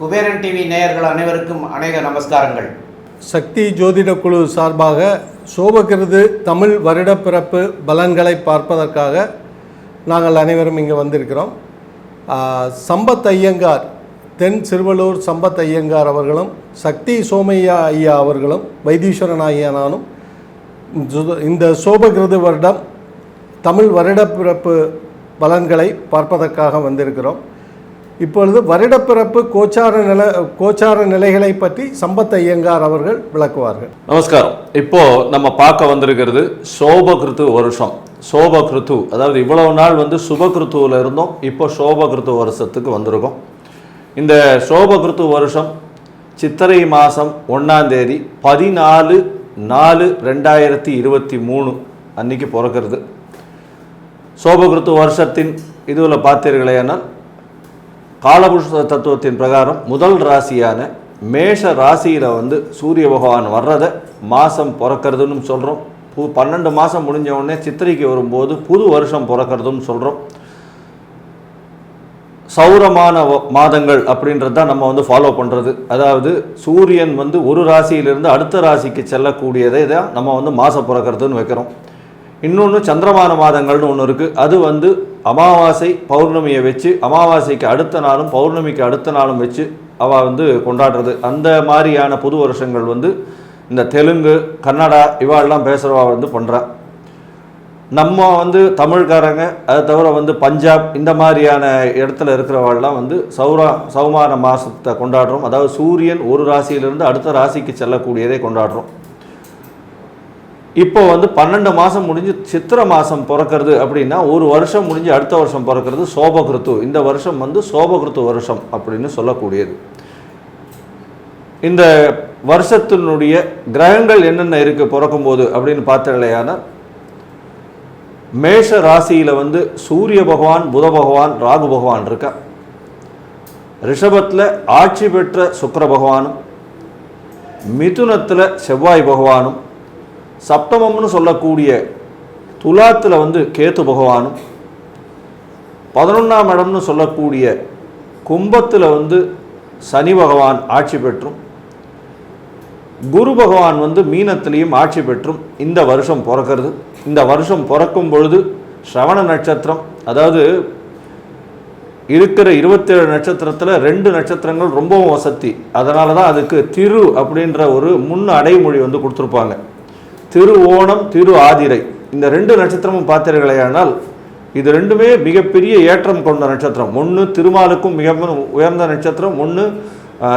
Kuberan TV நேயர்கள் அனைவருக்கும் அநேக நமஸ்காரங்கள். சக்தி ஜோதிட குழு சார்பாக சோபகிருது தமிழ் வருடப்பிறப்பு பலன்களை பார்ப்பதற்காக நாங்கள் அனைவரும் இங்கே வந்திருக்கிறோம். சம்பத் ஐயங்கார் தென் சிறுவலூர் சம்பத் ஐயங்கார் அவர்களும் சக்தி சோமையா ஐயா அவர்களும் வைத்தீஸ்வரன் ஐயா நானும் இந்த சோபகிருது வருடம் தமிழ் வருடப்பிறப்பு பலன்களை பார்ப்பதற்காக வந்திருக்கிறோம். இப்பொழுது வருடப்பிறப்பு கோச்சார நில கோச்சார நிலைகளை பற்றி சம்பத் ஐயங்கார் அவர்கள் விளக்குவார்கள். நமஸ்காரம். இப்போ நம்ம பார்க்க வந்திருக்கிறது சோபகிருத்து வருஷம். சோபகிருத்து அதாவது இவ்வளவு நாள் வந்து சுபகிருத்துவில் இருந்தோம். இப்போ சோபகிருத்து வருஷத்துக்கு வந்திருக்கோம். இந்த சோபகிருத்து வருஷம் சித்திரை மாதம் ஒன்றாம் தேதி பதினாலு நாலு ரெண்டாயிரத்தி இருபத்தி மூணு அன்னைக்கு பிறக்கிறது. சோபகிருத்து வருஷத்தின் இதுவில் பார்த்தீர்களேனால் காலபுருஷ தத்துவத்தின் பிரகாரம் முதல் ராசியான மேஷ ராசியில் வந்து சூரிய பகவான் வர்றதை மாதம் பிறக்கிறதுன்னு சொல்கிறோம் பு பன்னெண்டு மாதம் முடிஞ்ச உடனே சித்திரைக்கு வரும்போது புது வருஷம் பிறக்கிறதுன்னு சொல்கிறோம் சௌரமான வ- மாதங்கள் அப்படின்றது தான் நம்ம வந்து ஃபாலோ பண்ணுறது அதாவது சூரியன் வந்து ஒரு ராசியிலிருந்து அடுத்த ராசிக்கு செல்லக்கூடியதை தான் நம்ம வந்து மாதம் பிறக்கிறதுன்னு வைக்கிறோம். இன்னொன்று சந்திரமான மாதங்கள்னு ஒன்று இருக்குது அது வந்து அமாவாசை பௌர்ணமியை வச்சு அமாவாசைக்கு அடுத்த நாளும் பௌர்ணமிக்கு அடுத்த நாளும் வச்சு அவள் வந்து கொண்டாடுறது. அந்த மாதிரியான புது வருஷங்கள் வந்து இந்த தெலுங்கு கன்னடா இவாளெல்லாம் பேசுகிறவா வந்து பண்ணுறா நம்ம வந்து தமிழ்காரங்க அதை தவிர வந்து பஞ்சாப் இந்த மாதிரியான இடத்துல இருக்கிறவாள்லாம் வந்து சௌரா சௌமான மாதத்தை கொண்டாடுறோம். அதாவது சூரியன் ஒரு ராசியிலிருந்து அடுத்த ராசிக்கு செல்லக்கூடியதை கொண்டாடுறோம். இப்போ வந்து பன்னெண்டு மாதம் முடிஞ்சு சித்திரை மாதம் பிறக்கிறது அப்படின்னா ஒரு வருஷம் முடிஞ்சு அடுத்த வருஷம் பிறக்கிறது சோபகிருத்து. இந்த வருஷம் வந்து சோபகிருத்து வருஷம் அப்படின்னு சொல்லக்கூடியது. இந்த வருஷத்தினுடைய கிரகங்கள் என்னென்ன இருக்குது பிறக்கும்போது அப்படின்னு பார்த்தலையான மேஷ ராசியில் வந்து சூரிய பகவான் புத பகவான் ராகு பகவான் இருக்கா? ரிஷபத்தில் ஆட்சி பெற்ற சுக்கர பகவானும் மிதுனத்தில் செவ்வாய் பகவானும் சப்தமம்னு சொல்லக்கூடிய துலாத்தில் வந்து கேத்து பகவானும் பதினொன்றாம் இடம்னு சொல்லக்கூடிய கும்பத்தில் வந்து சனி பகவான் ஆட்சி பெற்றும் குரு பகவான் வந்து மீனத்திலையும் ஆட்சி பெற்றும். இந்த வருஷம் பிறக்கிறது. இந்த வருஷம் பிறக்கும் பொழுது ஸ்ரவண நட்சத்திரம் அதாவது இருக்கிற இருபத்தேழு நட்சத்திரத்தில் ரெண்டு நட்சத்திரங்கள் ரொம்பவும் வசதி. அதனால தான் அதுக்கு திரு அப்படின்ற ஒரு முன் அடைமொழி வந்து கொடுத்துருப்பாங்க. திரு ஓணம் திரு ஆதிரை இந்த ரெண்டு நட்சத்திரமும் பார்த்தீர்களேயானால் இது ரெண்டுமே மிகப்பெரிய ஏற்றம் கொண்ட நட்சத்திரம். ஒன்று திருமாலுக்கும் மிக உயர்ந்த நட்சத்திரம் ஒன்று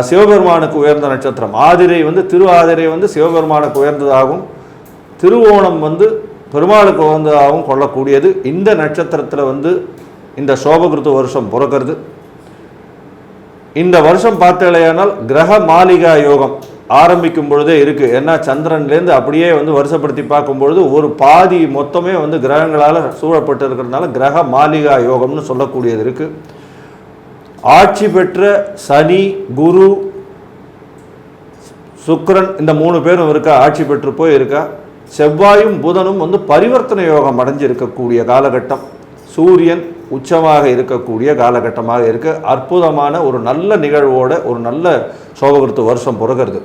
சிவபெருமானுக்கு உயர்ந்த நட்சத்திரம். ஆதிரை வந்து திரு ஆதிரை வந்து சிவபெருமானுக்கு உயர்ந்ததாகவும் திருவோணம் வந்து பெருமாளுக்கு உயர்ந்ததாகவும் கொள்ளக்கூடியது. இந்த நட்சத்திரத்தில் வந்து இந்த சோபகிருத்து வருஷம் பிறக்கிறது. இந்த வருஷம் பார்த்தலையானால் கிரக மாளிகா யோகம். ஆரம்பிக்கும் பொழுதே இருக்குது ஏன்னா சந்திரன்லேருந்து அப்படியே வந்து வருஷப்படுத்தி பார்க்கும் பொழுது ஒரு பாதி மொத்தமே வந்து கிரகங்களால் சூழப்பட்டு இருக்கிறதுனால கிரக மாளிகா யோகம்னு சொல்லக்கூடியது இருக்குது ஆட்சி பெற்ற சனி குரு சுக்கரன் இந்த மூணு பேரும் இருக்கா? ஆட்சி பெற்று போய் இருக்கா? செவ்வாயும் புதனும் வந்து பரிவர்த்தனை யோகம் அடைஞ்சிருக்கக்கூடிய காலகட்டம். சூரியன் உச்சமாக இருக்கக்கூடிய காலகட்டமாக இருக்குது அற்புதமான ஒரு நல்ல நிகழ்வோட ஒரு நல்ல சோபகிருத்து வருஷம் பிறகுறது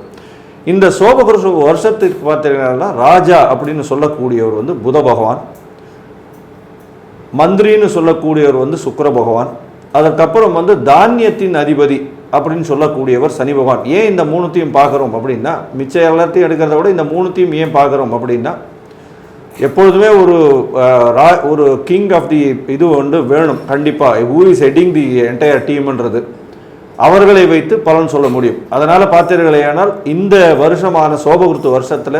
இந்த சோபகிருத்து வருஷத்துக்கு பார்த்தீங்கன்னா ராஜா அப்படின்னு சொல்லக்கூடியவர் வந்து புத பகவான். மந்திரின்னு சொல்லக்கூடியவர் வந்து சுக்கர பகவான். அதற்கப்புறம் வந்து தானியத்தின் அதிபதி அப்படின்னு சொல்லக்கூடியவர் சனி பகவான். ஏன் இந்த மூணுத்தையும் பார்க்குறோம் அப்படின்னா மிச்ச எல்லாத்தையும் எடுக்கிறத விட இந்த மூணுத்தையும் ஏன் பார்க்குறோம் அப்படின்னா எப்பொழுதுமே ஒரு ரா- ஒரு கிங் ஆஃப் தி இது வந்து வேணும் கண்டிப்பாக who is heading the entire டீம்ன்றது அவர்களை வைத்து பலன் சொல்ல முடியும். அதனால் பார்த்தீர்களேயானால் இந்த வருஷமான சோபகுருத்து வருஷத்தில்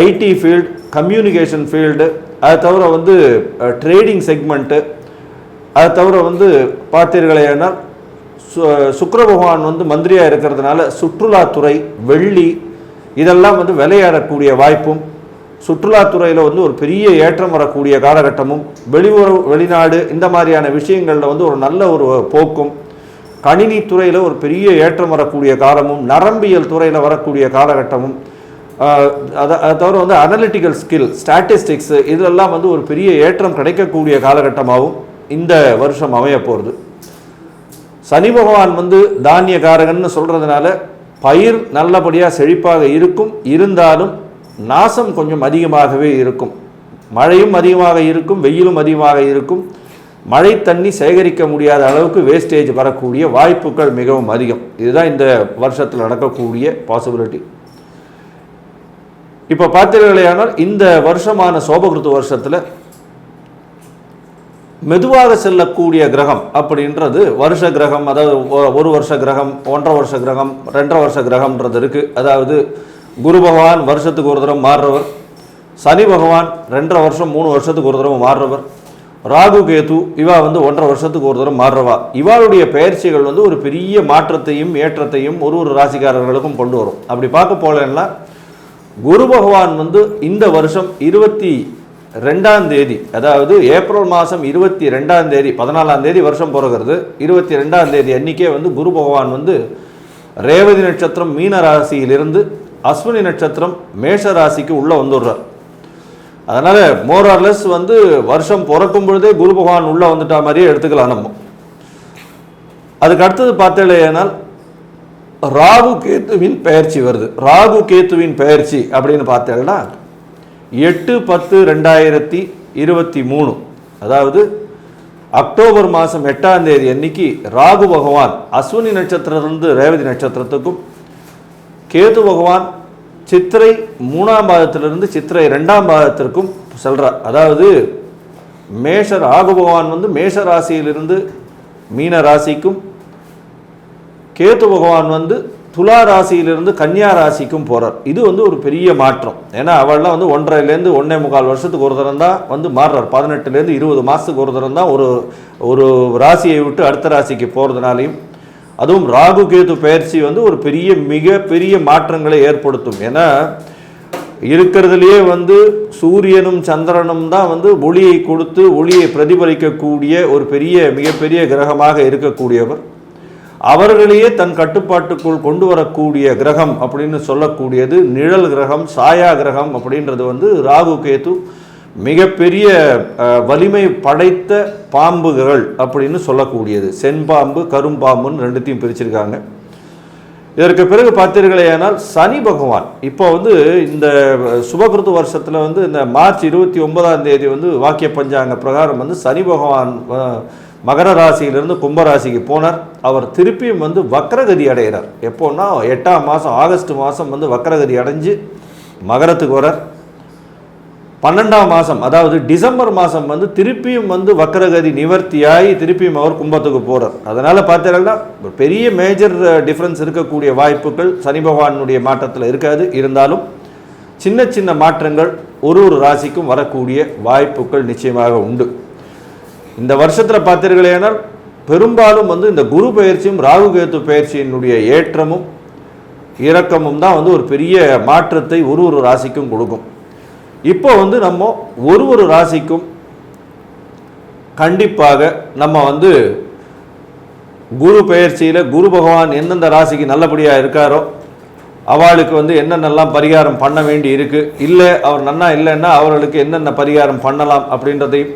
ஐடி ஃபீல்டு கம்யூனிகேஷன் ஃபீல்டு அதை தவிர வந்து ட்ரேடிங் செக்மெண்ட்டு அதை தவிர வந்து பார்த்தீர்களேயானால் சு சுக்கிர பகவான் வந்து மந்திரியாக இருக்கிறதுனால சுற்றுலாத்துறை வெள்ளி இதெல்லாம் வந்து விளையாடக்கூடிய வாய்ப்பும் சுற்றுலாத்துறையில் வந்து ஒரு பெரிய ஏற்றம் வரக்கூடிய காலகட்டமும் வெளியுறவு வெளிநாடு இந்த மாதிரியான விஷயங்களில் வந்து ஒரு நல்ல ஒரு போக்கும் கணினி துறையில் ஒரு பெரிய ஏற்றம் வரக்கூடிய காலமும் நரம்பியல் துறையில் வரக்கூடிய காலகட்டமும் அதை தவிர வந்து அனலிட்டிக்கல் ஸ்கில் ஸ்டாட்டிஸ்டிக்ஸ் இதெல்லாம் வந்து ஒரு பெரிய ஏற்றம் கிடைக்கக்கூடிய காலகட்டமாகவும் இந்த வருஷம் அமைய போகிறது சனி பகவான் வந்து தானியக்காரகன்னு சொல்கிறதுனால பயிர் நல்லபடியாக செழிப்பாக இருக்கும் இருந்தாலும் நாசம் கொஞ்சம் அதிகமாகவே இருக்கும். மழையும் அதிகமாக இருக்கும் வெயிலும் அதிகமாக இருக்கும். மழை தண்ணி சேகரிக்க முடியாத அளவுக்கு வேஸ்டேஜ் வரக்கூடிய வாய்ப்புகள் மிகவும் அதிகம். இதுதான் இந்த வருஷத்தில் நடக்கக்கூடிய பாசிபிலிட்டி இப்போ பார்த்தீர்களேயானால் இந்த வருஷமான சோபகிருத்து வருஷத்தில் மெதுவாக செல்லக்கூடிய கிரகம் அப்படின்றது வருஷ கிரகம் அதாவது ஒ- ஒரு வருஷ கிரகம் ஒன்றரை வருஷ கிரகம் ரெண்டரை வருஷ கிரகம்ன்றது இருக்குது அதாவது குரு பகவான் வருஷத்துக்கு ஒரு தடவை மாறுறவர். சனி பகவான் ரெண்டரை வருஷம் மூணு வருஷத்துக்கு ஒரு தடவை மாறுறவர். ராகு கேது இவா வந்து ஒன்றரை வருஷத்துக்கு ஒரு தடவை மாறுறவா. இவாளுடைய பயிற்சிகள் வந்து ஒரு பெரிய மாற்றத்தையும் ஏற்றத்தையும் ஒரு ஒரு ராசிக்காரர்களுக்கும் கொண்டு வரும். அப்படி பார்க்க போலன்னா குரு பகவான் வந்து இந்த வருஷம் இருபத்தி ரெண்டாம் தேதி அதாவது ஏப்ரல் மாதம் இருபத்தி ரெண்டாம் தேதி பதினாலாம் தேதி வருஷம் பிறகுறது. இருபத்தி ரெண்டாம் தேதி அன்னைக்கே வந்து குரு பகவான் வந்து ரேவதி நட்சத்திரம் மீன ராசியிலிருந்து அஸ்வினி நட்சத்திரம் மேஷ ராசிக்கு உள்ளே வந்துடுறார். அதனால் மோரார்லெஸ் வந்து வருஷம் பிறக்கும் பொழுதே குரு பகவான் உள்ளே வந்துட்டா மாதிரியே எடுத்துக்கலாம் நம்ம. அதுக்கு அடுத்தது பார்த்தேனால் ராகு கேத்துவின் பெயர்ச்சி வருது. ராகு கேத்துவின் பெயர்ச்சி அப்படின்னு பார்த்தேன்னா எட்டு பத்து ரெண்டாயிரத்தி இருபத்தி மூணு. அதாவது அக்டோபர் மாதம் எட்டாம் தேதி அன்னைக்கு ராகு பகவான் அஸ்வினி நட்சத்திரத்திலிருந்து ரேவதி நட்சத்திரத்துக்கும் கேது பகவான் சித்திரை மூணாம் பாதத்திலிருந்து சித்திரை ரெண்டாம் பாதத்திற்கும் செல்கிறார் அதாவது மேஷ ராகு பகவான் வந்து மேஷ ராசியிலிருந்து மீன ராசிக்கும் கேத்து பகவான் வந்து துலா ராசியிலிருந்து கன்னியா ராசிக்கும் போகிறார் இது வந்து ஒரு பெரிய மாற்றம். ஏன்னா அவள்லாம் வந்து ஒன்றரைலேருந்து ஒன்றே முக்கால் வருஷத்துக்கு ஒரு தரம் தான் வந்து மாறுறார். பதினெட்டுலேருந்து இருபது மாதத்துக்கு ஒரு தரம் தான் ஒரு ஒரு ராசியை விட்டு அடுத்த ராசிக்கு போகிறதுனாலையும் அதுவும் ராகு கேது பயிற்சி வந்து ஒரு பெரிய மிக பெரிய மாற்றங்களை ஏற்படுத்தும். ஏன்னா இருக்கிறதுலையே வந்து சூரியனும் சந்திரனும் தான் வந்து ஒளியை கொடுத்து ஒளியை பிரதிபலிக்கக்கூடிய ஒரு பெரிய மிகப்பெரிய கிரகமாக இருக்கக்கூடியவர். அவர்களையே தன் கட்டுப்பாட்டுக்குள் கொண்டு வரக்கூடிய கிரகம் அப்படின்னு சொல்லக்கூடியது நிழல் கிரகம் சாயா கிரகம் அப்படின்றது வந்து ராகு கேது மிகப்பெரிய வலிமை படைத்த பாம்புகள் அப்படின்னு சொல்லக்கூடியது. செண்பாம்பு கரும்பாம்புன்னு ரெண்டுத்தையும் பிரிச்சிருக்காங்க. இதற்கு பிறகு பார்த்தீர்களேனால் சனி பகவான். இப்போ வந்து இந்த சுபகிருத்து வருஷத்தில் வந்து இந்த மார்ச் இருபத்தி ஒன்பதாம் தேதி வந்து வாக்கிய பஞ்சாங்க பிரகாரம் வந்து சனி பகவான் மகர ராசியிலிருந்து கும்பராசிக்கு போனார். அவர் திருப்பியும் வந்து வக்ரகதி அடைகிறார். எப்போன்னா எட்டாம் மாதம் ஆகஸ்ட் மாதம் வந்து வக்ரகதி அடைஞ்சு மகரத்துக்கு வரார். பன்னெண்டாம் மாதம் அதாவது டிசம்பர் மாதம் வந்து திருப்பியும் வந்து வக்கரகதி நிவர்த்தியாகி திருப்பியும் அவர் கும்பத்துக்கு போகிறார் அதனால் பார்த்தீங்கன்னா ஒரு பெரிய மேஜர் டிஃப்ரென்ஸ் இருக்கக்கூடிய வாய்ப்புகள் சனி பகவானுடைய மாற்றத்தில் இருக்காது. இருந்தாலும் சின்ன சின்ன மாற்றங்கள் ஒரு ஒரு ராசிக்கும் வரக்கூடிய வாய்ப்புகள் நிச்சயமாக உண்டு. இந்த வருஷத்தில் பார்த்தீர்களேனால் பெரும்பாலும் வந்து இந்த குரு பயிற்சியும் ராகு கேத்து பயிற்சியினுடைய ஏற்றமும் இறக்கமும் தான் வந்து ஒரு பெரிய மாற்றத்தை ஒரு ஒரு ராசிக்கும் கொடுக்கும். இப்போ வந்து நம்ம ஒரு ஒரு ராசிக்கும் கண்டிப்பாக நம்ம வந்து குரு பெயர்ச்சியில் குரு பகவான் எந்தெந்த ராசிக்கு நல்லபடியாக இருக்காரோ அவளுக்கு வந்து என்னென்னலாம் பரிகாரம் பண்ண வேண்டி இருக்குது இல்லை அவர் நன்னா இல்லைன்னா அவர்களுக்கு என்னென்ன பரிகாரம் பண்ணலாம் அப்படின்றதையும்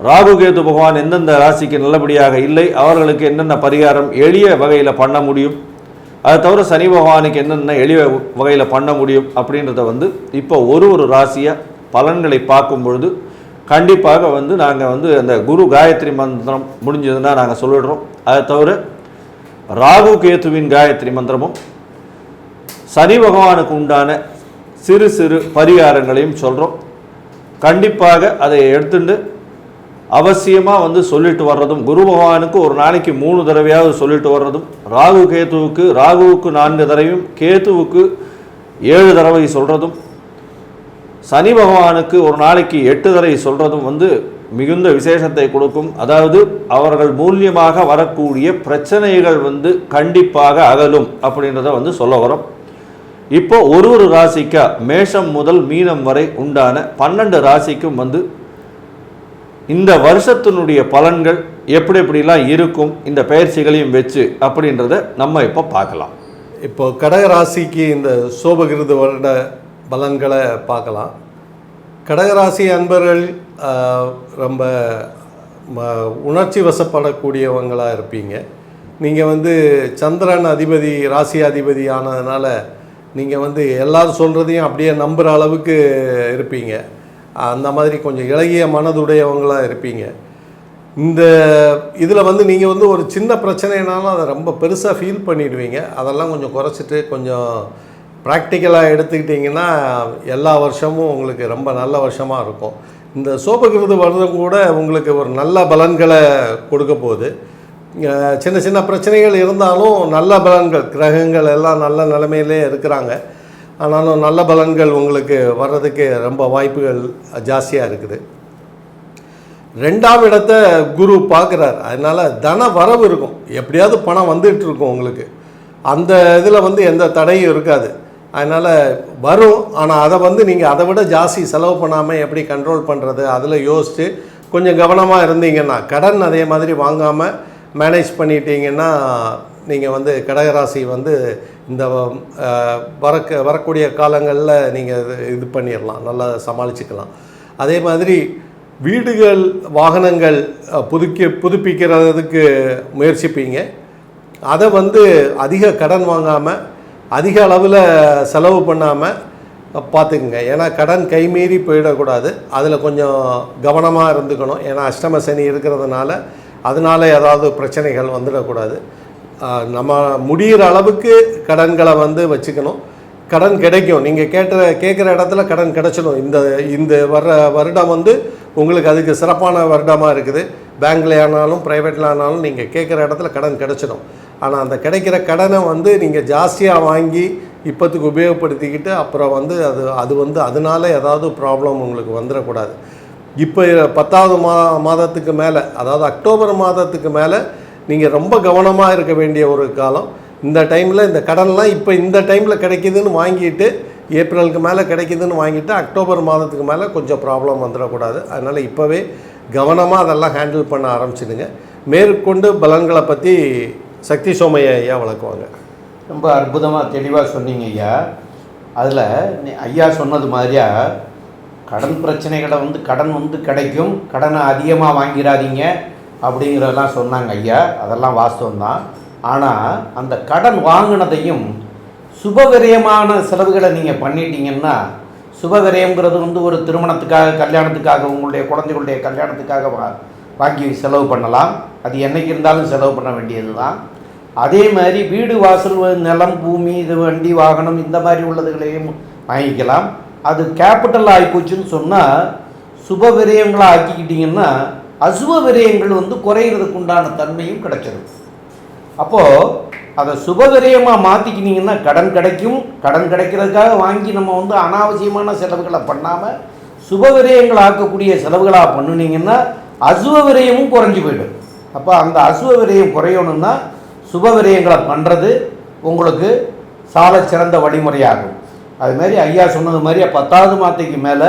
ராகு கேது பகவான் எந்தெந்த ராசிக்கு நல்லபடியாக இல்லை அவர்களுக்கு என்னென்ன பரிகாரம் எளிய வகையில் பண்ண முடியும் அதை தவிர சனி பகவானுக்கு என்னென்ன எளிய வகையில் பண்ண முடியும் அப்படின்றத வந்து இப்போ ஒரு ஒரு ராசியாக பலன்களை பார்க்கும் பொழுது கண்டிப்பாக வந்து நாங்கள் வந்து அந்த குரு காயத்ரி மந்திரம் முடிஞ்சதுன்னா நாங்கள் சொல்லிடுறோம். அதை தவிர ராகு கேத்துவின் காயத்ரி மந்திரமும் சனி பகவானுக்கு உண்டான சிறு சிறு பரிகாரங்களையும் சொல்கிறோம் கண்டிப்பாக அதை எடுத்துட்டு அவசியமாக வந்து சொல்லிட்டு வர்றதும் குரு பகவானுக்கு ஒரு நாளைக்கு மூணு தடவையாவது சொல்லிட்டு வர்றதும் ராகு கேத்துவுக்கு ராகுவுக்கு நான்கு தடவையும் கேத்துவுக்கு ஏழு தடவை சொல்கிறதும் சனி பகவானுக்கு ஒரு நாளைக்கு எட்டு தடவை சொல்கிறதும் வந்து மிகுந்த விசேஷத்தை கொடுக்கும். அதாவது அவர்கள் மூலியமாக வரக்கூடிய பிரச்சனைகள் வந்து கண்டிப்பாக அகலும் அப்படின்றத வந்து சொல்ல வரோம் இப்போ ஒரு ஒரு ராசிக்கா மேஷம் முதல் மீனம் வரை உண்டான பன்னெண்டு ராசிக்கும் வந்து இந்த வருஷத்தினுடைய பலன்கள் எப்படி எப்படிலாம் இருக்கும் இந்த பயிற்சிகளையும் வச்சு அப்படின்றத நம்ம இப்போ பார்க்கலாம். இப்போ கடகராசிக்கு இந்த சோபகிருத வருட பலன்களை பார்க்கலாம். கடகராசி அன்பர்கள் ரொம்ப ம- உணர்ச்சி வசப்படக்கூடியவங்களாக இருப்பீங்க. நீங்கள் வந்து சந்திரன் அதிபதி ராசி அதிபதி ஆனதுனால நீங்கள் வந்து எல்லோரும் சொல்கிறதையும் அப்படியே நம்புகிற அளவுக்கு இருப்பீங்க. அந்த மாதிரி கொஞ்சம் இளகிய மனதுடையவங்களாக இருப்பீங்க. இந்த இதில் வந்து நீங்கள் வந்து ஒரு சின்ன பிரச்சனைனாலும் அதை ரொம்ப பெருசாக ஃபீல் பண்ணிடுவீங்க. அதெல்லாம் கொஞ்சம் குறைச்சிட்டு கொஞ்சம் ப்ராக்டிக்கலாக எடுத்துக்கிட்டிங்கன்னா எல்லா வருஷமும் உங்களுக்கு ரொம்ப நல்ல வருஷமாக இருக்கும். இந்த சோபகிருது வருடம் கூட உங்களுக்கு ஒரு நல்ல பலன்களை கொடுக்க போகுது. சின்ன சின்ன பிரச்சனைகள் இருந்தாலும் நல்ல பலன்கள் கிரகங்கள் எல்லாம் நல்ல நிலைமையிலே இருக்கிறாங்க. ஆனாலும் நல்ல பலன்கள் உங்களுக்கு வர்றதுக்கு ரொம்ப வாய்ப்புகள் ஜாஸ்தியாக இருக்குது. ரெண்டாம் இடத்த குரு பார்க்குறார். அதனால் தன வரவு இருக்கும். எப்படியாவது பணம் வந்துட்டு இருக்கும் உங்களுக்கு. அந்த இதில் வந்து எந்த தடையும் இருக்காது. அதனால் வரும். ஆனால் அதை வந்து நீங்கள் அதை விட ஜாஸ்தி செலவு பண்ணாமல் எப்படி கண்ட்ரோல் பண்ணுறது அதில் யோசித்து கொஞ்சம் கவனமாக இருந்தீங்கன்னா கடன் அதே மாதிரி வாங்காமல் மேனேஜ் பண்ணிட்டீங்கன்னா நீங்கள் வந்து கடகராசி வந்து இந்த வரக்க வரக்கூடிய காலங்களில் நீங்கள் இது பண்ணிடலாம் நல்லா சமாளிச்சுக்கலாம். அதே மாதிரி வீடுகள் வாகனங்கள் புதுக்கி புதுப்பிக்கிறதுக்கு முயற்சிப்பீங்க. அதை வந்து அதிக கடன் வாங்காமல் அதிக அளவில் செலவு பண்ணாமல் பார்த்துக்குங்க ஏன்னா கடன் கைமீறி போயிடக்கூடாது. அதில் கொஞ்சம் கவனமாக இருந்துக்கணும். ஏன்னா அஷ்டம சனி இருக்கிறதுனால அதனால ஏதாவது பிரச்சனைகள் வந்துடக்கூடாது. நம்ம முடிகிற அளவுக்கு கடன்களை வந்து வச்சுக்கணும். கடன் கிடைக்கும். நீங்கள் கேட்ட கேட்குற இடத்துல கடன் கிடைச்சிடும். இந்த இந்த வர்ற வருடம் வந்து உங்களுக்கு அதுக்கு சிறப்பான வருடமாக இருக்குது. பேங்க்ல ஆனாலும் ப்ரைவேட்டில் ஆனாலும் நீங்கள் கேட்குற இடத்துல கடன் கிடைச்சிடும். ஆனால் அந்த கிடைக்கிற கடனை வந்து நீங்கள் ஜாஸ்தியாக வாங்கி இப்போத்துக்கு உபயோகப்படுத்திக்கிட்டு அப்புறம் வந்து அது அது வந்து அதனால ஏதாவது ப்ராப்ளம் உங்களுக்கு வந்துடக்கூடாது. இப்போ பத்தாவது மா மாதத்துக்கு மேலே அதாவது அக்டோபர் மாதத்துக்கு மேலே நீங்கள் ரொம்ப கவனமாக இருக்க வேண்டிய ஒரு காலம். இந்த டைமில் இந்த கடன்லாம் இப்போ இந்த டைமில் கிடைக்குதுன்னு வாங்கிட்டு ஏப்ரலுக்கு மேலே கிடைக்குதுன்னு வாங்கிட்டு அக்டோபர் மாதத்துக்கு மேலே கொஞ்சம் ப்ராப்ளம் வந்துடக்கூடாது. அதனால் இப்போவே கவனமாக அதெல்லாம் ஹேண்டில் பண்ண ஆரம்பிச்சிடுங்க. மேற்கொண்டு பலன்களை பற்றி சக்தி சோமைய ஐயா வளர்க்குவாங்க ரொம்ப அற்புதமாக தெளிவாக சொன்னீங்க ஐயா. அதில் ஐயா சொன்னது மாதிரியா கடன் பிரச்சனைகளை வந்து கடன் வந்து கிடைக்கும். கடனை அதிகமாக வாங்கிடாதீங்க அப்படிங்கிறதெல்லாம் சொன்னாங்க ஐயா. அதெல்லாம் வாஸ்தவம் தான் ஆனால் அந்த கடன் வாங்கினதையும் சுபவிரயமான செலவுகளை நீங்கள் பண்ணிட்டீங்கன்னா சுபவிரயம்ங்கிறது வந்து ஒரு திருமணத்துக்காக கல்யாணத்துக்காக உங்களுடைய குழந்தைகளுடைய கல்யாணத்துக்காக வா வாங்கி செலவு பண்ணலாம். அது என்றைக்கு இருந்தாலும் செலவு பண்ண வேண்டியது தான் அதே மாதிரி வீடு வாசல் நிலம் பூமி இது வண்டி வாகனம் இந்த மாதிரி உள்ளதுகளையும் வாங்கிக்கலாம். அது கேபிட்டல் ஆகிப்போச்சுன்னு சொன்னால் சுப விரயங்களாக ஆக்கிக்கிட்டிங்கன்னா அசுவ விரயங்கள் வந்து குறையிறதுக்கு உண்டான தன்மையும் கிடைச்சிடும் அப்போது அதை சுப விரயமாக மாற்றிக்கினீங்கன்னா கடன் கிடைக்கும். கடன் கிடைக்கிறதுக்காக வாங்கி நம்ம வந்து அனாவசியமான செலவுகளை பண்ணாமல் சுப விரயங்கள் ஆக்கக்கூடிய செலவுகளாக பண்ணினீங்கன்னா அசுவ விரயமும் குறைஞ்சி போயிடும். அப்போ அந்த அசுவ விரயம் குறையணும்னா சுப விரயங்களை பண்ணுறது உங்களுக்கு சால சிறந்த வழிமுறையாகும். அதுமாரி ஐயா சொன்னது மாதிரி பத்தாவது மாதத்துக்கு மேலே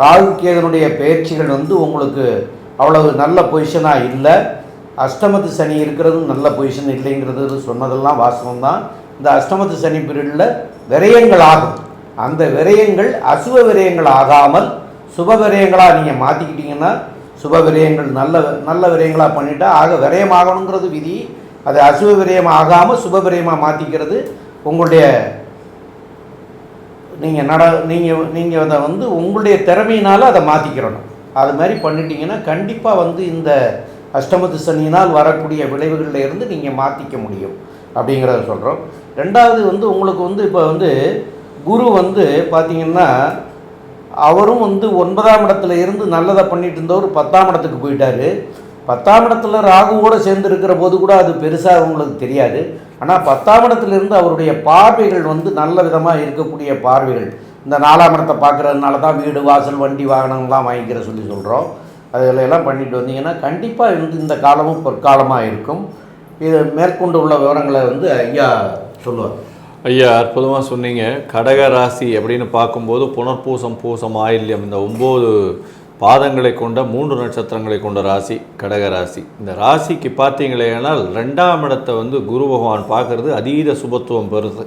ராகு கேதனுடைய பயிற்சிகள் வந்து உங்களுக்கு அவ்வளவு நல்ல பொசிஷனாக இல்லை. அஷ்டமத்து சனி இருக்கிறதும் நல்ல பொசிஷன் இல்லைங்கிறது சொன்னதெல்லாம் வாசகம் தான் இந்த அஷ்டமத்து சனி பீரியடில் விரயங்கள் ஆகும். அந்த விரயங்கள் அசுப விரயங்கள் ஆகாமல் சுப விரயங்களாக நீங்கள் மாற்றிக்கிட்டீங்கன்னா சுப விரயங்கள் நல்ல நல்ல விரயங்களாக பண்ணிவிட்டால் ஆக விரயம் ஆகணுங்கிறது விதி. அது அசுப விரயம் ஆகாமல் சுப விரயமாக மாற்றிக்கிறது உங்களுடைய நீங்கள் நட நீங்கள் நீங்கள் அதை வந்து உங்களுடைய திறமையினால் அதை மாற்றிக்கிறணும் அது மாதிரி பண்ணிட்டீங்கன்னா கண்டிப்பாக வந்து இந்த அஷ்டமத்து சனியினால் வரக்கூடிய விளைவுகளில் இருந்து நீங்கள் மாற்றிக்க முடியும் அப்படிங்கிறத சொல்கிறோம் ரெண்டாவது வந்து உங்களுக்கு வந்து இப்போ வந்து குரு வந்து பார்த்தீங்கன்னா அவரும் வந்து ஒன்பதாம் இடத்துல இருந்து நல்லதை பண்ணிட்டு இருந்தவர் பத்தாம் இடத்துக்கு போயிட்டார். பத்தாம் இடத்துல ராகுவோடு சேர்ந்து இருக்கிற போது கூட அது பெருசாக உங்களுக்கு தெரியாது. ஆனால் பத்தாம் இடத்துல இருந்து அவருடைய பார்வைகள் வந்து நல்ல விதமாக இருக்கக்கூடிய பார்வைகள். இந்த நாலாம் இடத்தை பார்க்குறதுனால தான் வீடு வாசல் வண்டி வாகனங்கள்லாம் வாங்கிக்கிற சொல்லி சொல்கிறோம் அதில் எல்லாம் பண்ணிட்டு வந்தீங்கன்னா கண்டிப்பாக வந்து இந்த காலமும் பொற்காலமாக இருக்கும். இது மேற்கொண்டு உள்ள விவரங்களை வந்து ஐயா சொல்லுவார். ஐயா அற்புதமாக சொன்னீங்க. கடக ராசி அப்படின்னு பார்க்கும்போது புனர்பூசம் பூசம் ஆயில்யம் இந்த ஒம்பது பாதங்களை கொண்ட மூன்று நட்சத்திரங்களை கொண்ட ராசி கடக ராசி. இந்த ராசிக்கு பார்த்தீங்களேனால் ரெண்டாம் இடத்தை வந்து குரு பகவான் பார்க்கறது அதீத சுபத்துவம் பெறுது.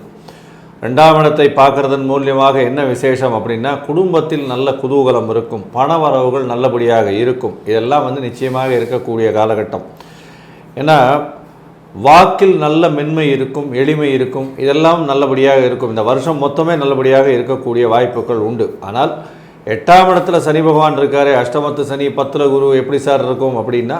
ரெண்டாம் இடத்தை பார்க்கறதன் மூலியமாக என்ன விசேஷம் அப்படின்னா குடும்பத்தில் நல்ல குதூகலம் இருக்கும் பண வரவுகள் நல்லபடியாக இருக்கும். இதெல்லாம் வந்து நிச்சயமாக இருக்கக்கூடிய காலகட்டம். ஏன்னா வாக்கில் நல்ல மென்மை இருக்கும் எளிமை இருக்கும் இதெல்லாம் நல்லபடியாக இருக்கும். இந்த வருஷம் மொத்தமே நல்லபடியாக இருக்கக்கூடிய வாய்ப்புகள் உண்டு. ஆனால் எட்டாம் இடத்துல சனி பகவான் இருக்காரு அஷ்டமத்து சனி பத்தில் குரு எப்படி சார் இருக்கும் அப்படின்னா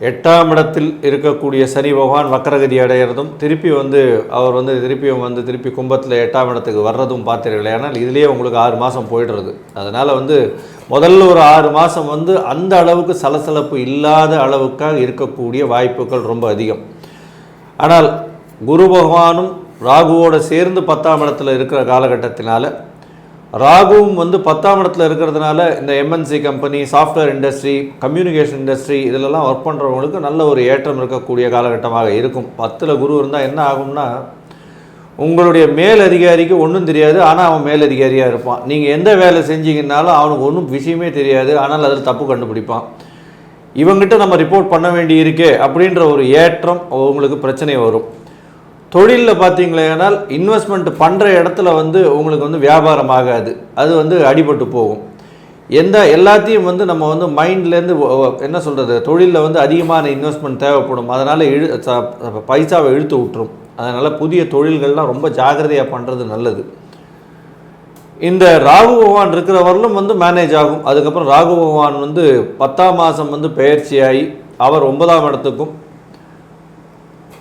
எட்டாம் இடத்தில் இருக்கக்கூடிய சனி பகவான் வக்கரகதி அடையிறதும் திருப்பி வந்து அவர் வந்து திருப்பியும் வந்து திருப்பி கும்பத்தில் எட்டாம் இடத்துக்கு வர்றதும் பார்த்தீர்கள் ஆனால் இதுலேயே உங்களுக்கு ஆறு மாதம் போயிடுறது. அதனால் வந்து முதல்ல ஒரு ஆறு மாதம் வந்து அந்த அளவுக்கு சலசலப்பு இல்லாத அளவுக்காக இருக்கக்கூடிய வாய்ப்புகள் ரொம்ப அதிகம். ஆனால் குரு பகவானும் ராகுவோட சேர்ந்து பத்தாம் இடத்துல இருக்கிற காலகட்டத்தினால ராகுவும் வந்து பத்தாம் இடத்துல இருக்கிறதுனால இந்த MNC company software industry communication industry இதிலெல்லாம் ஒர்க் பண்ணுறவங்களுக்கு நல்ல ஒரு ஏற்றம் இருக்கக்கூடிய காலகட்டமாக இருக்கும். பத்தில் குரு இருந்தால் என்ன ஆகும்னா உங்களுடைய மேல் அதிகாரிக்கு ஒன்றும் தெரியாது ஆனால் அவன் மேல் அதிகாரியாக இருப்பான். நீங்கள் எந்த வேலை செஞ்சீங்கன்னாலும் அவனுக்கு ஒன்றும் விஷயமே தெரியாது ஆனால் அதில் தப்பு கண்டுபிடிப்பான். இவங்ககிட்ட நம்ம ரிப்போர்ட் பண்ண வேண்டி இருக்கே அப்படின்ற ஒரு ஏற்றம் உங்களுக்கு பிரச்சனை வரும். தொழிலில் பார்த்தீங்களேனால் இன்வெஸ்ட்மெண்ட் பண்ணுற இடத்துல வந்து உங்களுக்கு வந்து வியாபாரம் ஆகாது. அது வந்து அடிபட்டு போகும். எந்த எல்லாத்தையும் வந்து நம்ம வந்து மைண்ட்லேருந்து என்ன சொல்கிறது தொழிலில் வந்து அதிகமான இன்வெஸ்ட்மெண்ட் தேவைப்படும். அதனால் இழு ச- பைசாவை இழுத்து விட்டுரும். அதனால் புதிய தொழில்கள்லாம் ரொம்ப ஜாக்கிரதையாக பண்ணுறது நல்லது. இந்த ராகு பகவான் இருக்கிறவர்களும் வந்து மேனேஜ் ஆகும். அதுக்கப்புறம் ராகு பகவான் வந்து பத்தாம் மாதம் வந்து பயிற்சியாகி அவர் ஒன்பதாம் இடத்துக்கும்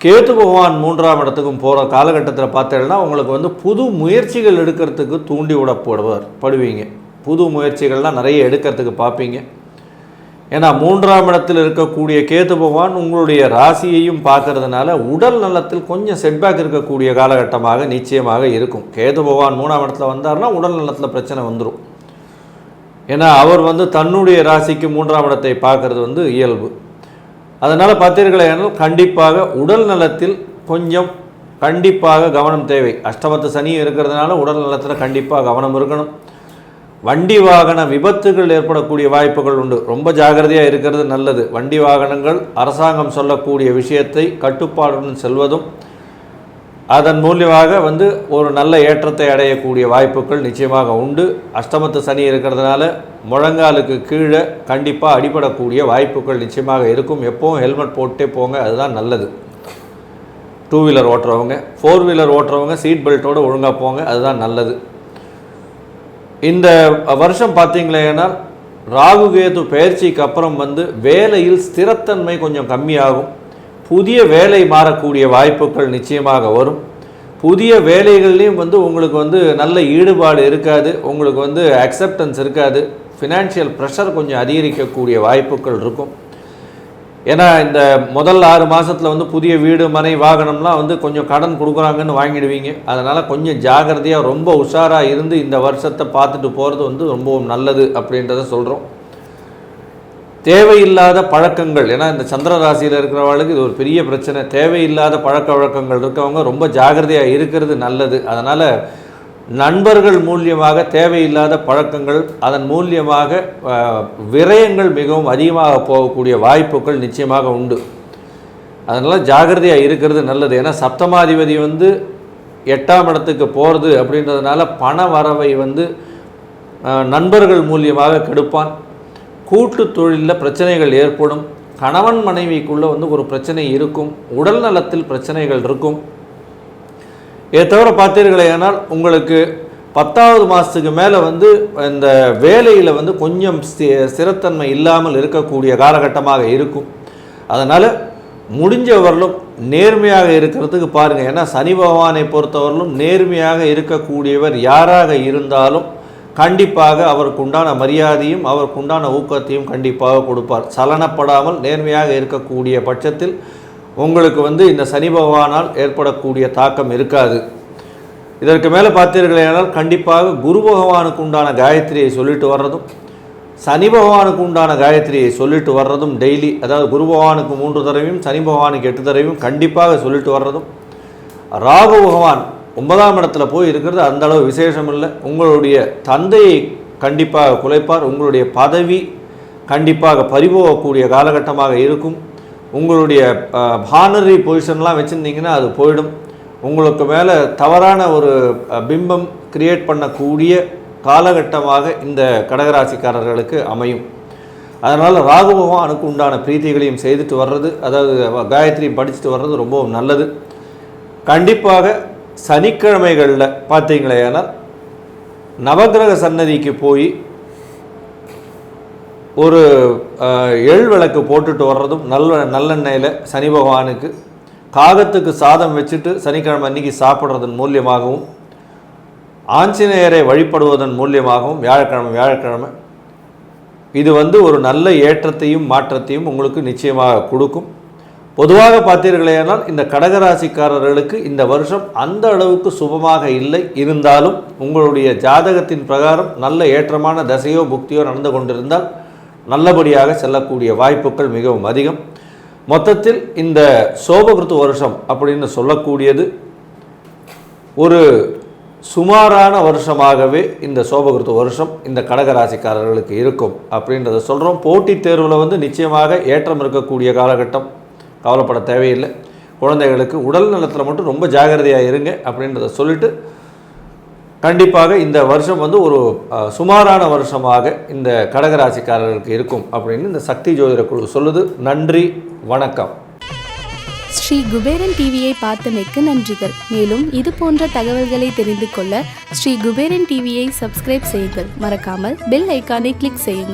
கேத்து பகவான் மூன்றாம் இடத்துக்கும் போகிற காலகட்டத்தில் பார்த்தீங்கன்னா உங்களுக்கு வந்து புது முயற்சிகள் எடுக்கிறதுக்கு தூண்டி விடப்படுவார். படுவீங்க. புது முயற்சிகள்லாம் நிறைய எடுக்கிறதுக்கு பார்ப்பீங்க. ஏன்னா மூன்றாம் இடத்தில் இருக்கக்கூடிய கேத்து பகவான் உங்களுடைய ராசியையும் பார்க்கறதுனால உடல் நலத்தில் கொஞ்சம் செட்பேக் இருக்கக்கூடிய காலகட்டமாக நிச்சயமாக இருக்கும். கேது பகவான் மூணாம் இடத்துல வந்தார்னா உடல் நலத்தில் பிரச்சனை வந்துடும் ஏன்னா அவர் வந்து தன்னுடைய ராசிக்கு மூன்றாம் இடத்தை பார்க்கறது வந்து இயல்பு. அதனால் பார்த்தீர்களேனால் கண்டிப்பாக உடல் நலத்தில் கொஞ்சம் கண்டிப்பாக கவனம் தேவை. அஷ்டமத்து சனியும் இருக்கிறதுனால உடல் நலத்தில் கண்டிப்பாக கவனம் இருக்கணும். வண்டி வாகன விபத்துகள் ஏற்படக்கூடிய வாய்ப்புகள் உண்டு. ரொம்ப ஜாகிரதையாக இருக்கிறது நல்லது. வண்டி வாகனங்கள் அரசாங்கம் சொல்லக்கூடிய விஷயத்தை கட்டுப்பாடுடன் செல்வதும் அதன் மூலியமாக வந்து ஒரு நல்ல ஏற்றத்தை அடையக்கூடிய வாய்ப்புகள் நிச்சயமாக உண்டு. அஷ்டமத்து சனி இருக்கிறதுனால முழங்காலுக்கு கீழே கண்டிப்பாக அடிபடக்கூடிய வாய்ப்புகள் நிச்சயமாக இருக்கும். எப்போவும் ஹெல்மெட் போட்டே போங்க அதுதான் நல்லது. டூ வீலர் ஓட்டுறவங்க ஃபோர் வீலர் ஓட்டுறவங்க சீட் பெல்ட்டோடு ஒழுங்காக போங்க அதுதான் நல்லது. இந்த வருஷம் பார்த்தீங்களேனால் ராகு கேது பயிற்சிக்கு அப்புறம் வந்து வேலையில் ஸ்திரத்தன்மை கொஞ்சம் கம்மியாகும். புதிய வேலை மாறக்கூடிய வாய்ப்புகள் நிச்சயமாக வரும். புதிய வேலைகள்லேயும் வந்து உங்களுக்கு வந்து நல்ல ஈடுபாடு இருக்காது. உங்களுக்கு வந்து அக்செப்டன்ஸ் இருக்காது. ஃபினான்ஷியல் ப்ரெஷர் கொஞ்சம் அதிகரிக்கக்கூடிய வாய்ப்புகள் இருக்கும். ஏன்னா இந்த முதல் ஆறு மாதத்தில் வந்து புதிய வீடு மனை வாகனம்லாம் வந்து கொஞ்சம் கடன் கொடுக்குறாங்கன்னு வாங்கிடுவீங்க. அதனால் கொஞ்சம் ஜாகிரதையாக ரொம்ப உஷாராக இருந்து இந்த வருஷத்தை பார்த்துட்டு போகிறது வந்து ரொம்பவும் நல்லது அப்படின்றத சொல்கிறோம் தேவையில்லாத பழக்கங்கள். ஏன்னா இந்த சந்திர ராசியில் இருக்கிறவங்களுக்கு இது ஒரு பெரிய பிரச்சனை. தேவையில்லாத பழக்க வழக்கங்கள் இருக்கவங்க ரொம்ப ஜாகிரதையாக இருக்கிறது நல்லது. அதனால் நண்பர்கள் மூலியமாக தேவையில்லாத பழக்கங்கள் அதன் மூலியமாக விரயங்கள் மிகவும் அதிகமாக போகக்கூடிய வாய்ப்புகள் நிச்சயமாக உண்டு. அதனால் ஜாகிரதையாக இருக்கிறது நல்லது. ஏன்னா சப்தமாதிபதி வந்து எட்டாம் இடத்துக்கு போகிறது அப்படின்றதுனால பண வரவை வந்து நண்பர்கள் மூலியமாக கெடுப்பான். கூட்டு தொழிலில் பிரச்சனைகள் ஏற்படும். கணவன் மனைவிக்குள்ளே வந்து ஒரு பிரச்சனை இருக்கும். உடல் நலத்தில் பிரச்சனைகள் இருக்கும். இதை தவிர பார்த்தீர்களே ஆனால் உங்களுக்கு பத்தாவது மாதத்துக்கு மேலே வந்து இந்த வேலையில் வந்து கொஞ்சம் ஸ்திரத்தன்மை இல்லாமல் இருக்கக்கூடிய காலகட்டமாக இருக்கும். அதனால் முடிஞ்சவர்களும் நேர்மையாக இருக்கிறதுக்கு பாருங்கள் ஏன்னா சனி பகவானை பொறுத்தவரையிலும் நேர்மையாக இருக்கக்கூடியவர் யாராக இருந்தாலும் கண்டிப்பாக அவருக்கு உண்டான மரியாதையும் அவருக்கு உண்டான ஊக்கத்தையும் கண்டிப்பாக கொடுப்பார். சலனப்படாமல் நேர்மையாக இருக்கக்கூடிய பட்சத்தில் உங்களுக்கு வந்து இந்த சனி பகவானால் ஏற்படக்கூடிய தாக்கம் இருக்காது. இதற்கு மேலே பார்த்தீர்களேனால் கண்டிப்பாக குரு பகவானுக்கு உண்டான காயத்ரியை சொல்லிட்டு வர்றதும் சனி பகவானுக்கு உண்டான காயத்ரியை சொல்லிட்டு வர்றதும் டெய்லி அதாவது குரு பகவானுக்கு மூன்று தடவையும் சனி பகவானுக்கு எட்டு தடவையும் கண்டிப்பாக சொல்லிட்டு வர்றதும் ராகு பகவான் ஒன்பதாம் இடத்துல போய் இருக்கிறது அந்த அளவு விசேஷம் இல்லை. உங்களுடைய தந்தையை கண்டிப்பாக குலைப்பார் உங்களுடைய பதவி கண்டிப்பாக பறிபோகக்கூடிய காலகட்டமாக இருக்கும். உங்களுடைய பானரி பொசிஷன்லாம் வச்சுருந்தீங்கன்னா அது போயிடும். உங்களுக்கு மேலே தவறான ஒரு பிம்பம் கிரியேட் பண்ணக்கூடிய காலகட்டமாக இந்த கடகராசிக்காரர்களுக்கு அமையும். அதனால் ராகு பகவானுக்கு உண்டான பிரீத்திகளையும் செய்துட்டு வர்றது அதாவது காயத்ரியும் படிச்சுட்டு வர்றது ரொம்பவும் நல்லது. கண்டிப்பாக சனிக்கிழமைகளில் பார்த்தீங்களேனால் நவக்கிரக சன்னதிக்கு போய் ஒரு எள் விளக்கு போட்டுட்டு வர்றதும் நல்ல நல்லெண்ணெயில் சனி பகவானுக்கு காகத்துக்கு சாதம் வச்சுட்டு சனிக்கிழமை அன்னைக்கு சாப்பிட்றதன் மூலியமாகவும் ஆஞ்சநேயரை வழிபடுவதன் மூலியமாகவும் வியாழக்கிழமை வியாழக்கிழமை. இது வந்து ஒரு நல்ல ஏற்றத்தையும் மாற்றத்தையும் உங்களுக்கு நிச்சயமாக கொடுக்கும். பொதுவாக பார்த்தீர்களேனால் இந்த கடகராசிக்காரர்களுக்கு இந்த வருஷம் அந்த அளவுக்கு சுபமாக இல்லை. இருந்தாலும் உங்களுடைய ஜாதகத்தின் பிரகாரம் நல்ல ஏற்றமான தசையோ புக்தியோ நடந்து கொண்டிருந்தால் நல்லபடியாக செல்லக்கூடிய வாய்ப்புகள் மிகவும் அதிகம். மொத்தத்தில் இந்த சோபகிருத்து வருஷம் அப்படின்னு சொல்லக்கூடியது ஒரு சுமாரான வருஷமாகவே இந்த சோபகிருத்து வருஷம் இந்த கடகராசிக்காரர்களுக்கு இருக்கும் அப்படின்றத சொல்கிறோம் போட்டித் தேர்வில் வந்து நிச்சயமாக ஏற்றம் இருக்கக்கூடிய காலகட்டம். கவலைப்பட தேவையில்லை. குழந்தைகளுக்கு உடல் நலத்தில் மட்டும் ரொம்ப ஜாகிரதையாக இருங்க அப்படின்றத சொல்லிட்டு கண்டிப்பாக இந்த வருஷம் வந்து ஒரு சுமாரான வருஷமாக இந்த கடகராசிக்காரர்களுக்கு இருக்கும் அப்படின்னு இந்த சக்தி ஜோதிட குழு சொல்லுது. நன்றி வணக்கம். ஸ்ரீ குபேரன் டிவியை பார்த்தமைக்கு நன்றிகள். மேலும் இது போன்ற தகவல்களை தெரிந்து கொள்ள ஸ்ரீ குபேரன் டிவியை சப்ஸ்கிரைப் செய்யுங்கள். மறக்காமல் பெல் ஐக்கானை கிளிக் செய்யுங்கள்.